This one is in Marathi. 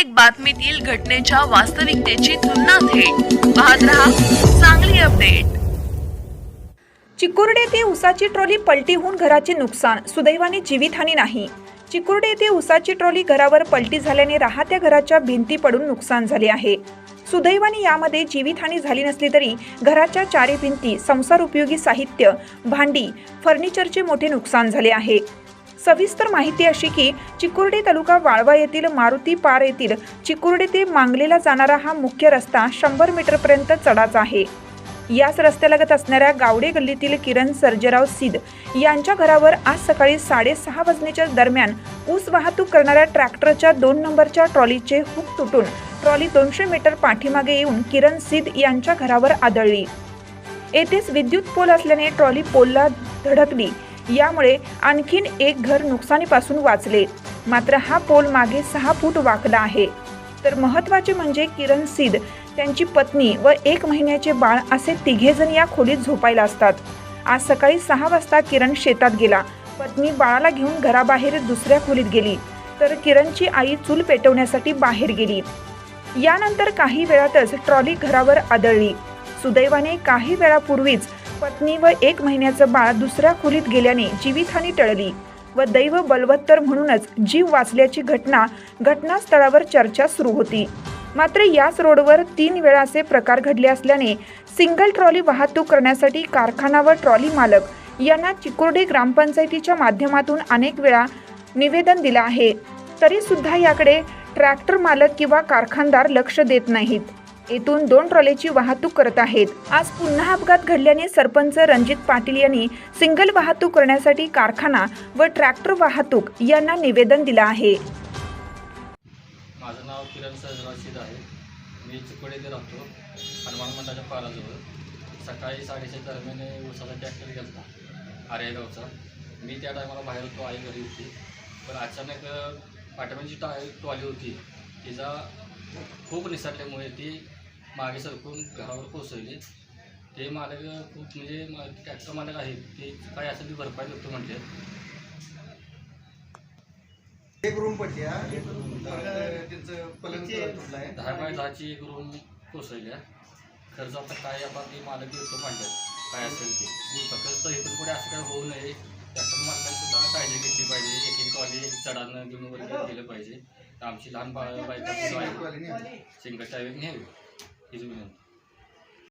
प्रत्येक बातमीतील घटनेच्या वास्तविकतेची तुलना थेट. पाहत रहा चांगली अपडेट. चिकुर्डे येथे उसाची ट्रॉली पलटी होऊन घराचे नुकसान. सुदैवाने जीवितहानी नाही. चिकुर्डे येथे उसाची ट्रॉली घरावर पलटी झाल्याने राहत्या घराच्या भिंती पडून नुकसान झाले आहे. सुदैवाने यामध्ये जीवितहानी झाली नसली तरी घराच्या चारी भिंती संसार उपयोगी साहित्य भांडी फर्निचरचे मोठे नुकसान झाले आहे. सविस्तर माहिती अशी की चिकुर्डी तालुका वाळवा येथील मारुती पार येथील चिकुर्डी ते मांगलेला जाणारा हा मुख्य रस्ता शंभर मीटरपर्यंत चढाचा आहे. याच रस्त्यालगत असणाऱ्या गावडे गल्लीतील किरण सर्जेराव सिद यांच्या घरावर आज सकाळी साडेसहा वाजण्याच्या दरम्यान ऊस वाहतूक करणाऱ्या ट्रॅक्टरच्या दोन नंबरच्या ट्रॉलीचे हुक तुटून ट्रॉली दोनशे मीटर पाठीमागे येऊन किरण सिद यांच्या घरावर आदळली. येथेच विद्युत पोल असल्याने ट्रॉली पोलला धडकली. यामुळे आणखीन एक घर नुकसानीपासून वाचले. मात्र हा पोल मागे सहा फूट वाकला आहे. तर महत्त्वाचे म्हणजे किरण सिद त्यांची पत्नी व एक महिन्याचे बाळ असे तिघेजण या खोलीत झोपायला असतात. आज सकाळी सहा वाजता किरण शेतात गेला. पत्नी बाळाला घेऊन घराबाहेर दुसऱ्या खोलीत गेली. तर किरणची आई चूल पेटवण्यासाठी बाहेर गेली. यानंतर काही वेळातच ट्रॉली घरावर आदळली. सुदैवाने काही वेळापूर्वीच पत्नी व एक महिन्याचं बाळ दुसऱ्या खोलीत गेल्याने जीवितहानी टळली व दैव बलवत्तर म्हणूनच जीव वाचल्याची घटना घटनास्थळावर चर्चा सुरू होती. मात्र याच रोडवर तीन वेळा असे प्रकार घडले असल्याने सिंगल ट्रॉली वाहतूक करण्यासाठी कारखाना व ट्रॉली मालक यांना चिकुर्डे ग्रामपंचायतीच्या माध्यमातून अनेक वेळा निवेदन दिलं आहे. तरी सुद्धा याकडे ट्रॅक्टर मालक किंवा कारखानदार लक्ष देत नाहीत. येथून दोन ट्रॉलीची वाहतूक करत आहेत. आज पुन्हा अपघात घडल्याने सरपंच रणजित पाटील यांनी सिंगल वाहतूक करण्यासाठी कारखाना व ट्रॅक्टर वाहतूक यांना निवेदन दिलं आहे. माझं नाव किरण सहजराव आहे. मी चुकडे येथे राहतो. हनुमान मंडळाच्या पाराजवळ सकाळी साडेशे दरम्यान उसाचा ट्रॅक्टर गेलता. आरेगावचा. मी त्या टायमाला बाहेर होतो. आई घरी होती. पण अचानक पाठवण्याची टा ट्रॉली होती. तिचा खूप निसटल्यामुळे ती मागे सरकून घरावर कोसळली ते मालक खूप म्हणजे ट्रॅक्टर मालक आहेत ते काय असेल ती भरपाई देतो म्हटले. एक रूम पडली त्यांचं पलंग दहा बाय दहाची एक रूम कोसळल्या खर्च आता काय आपण ते मालक देतो म्हणतात काय असेल ते. फक्त इथून पुढे असं काय होऊ नये. ट्रॅक्टर मालकांनी सुद्धा काळजी घेतली पाहिजे. एक एक टॉली चढानं घेऊन वगैरे केलं पाहिजे. तर आमची लहान बायका सुद्धा आहे. ट्रॉली नाही आली. सिंगल टायविंग घ्यावी हीच विनंती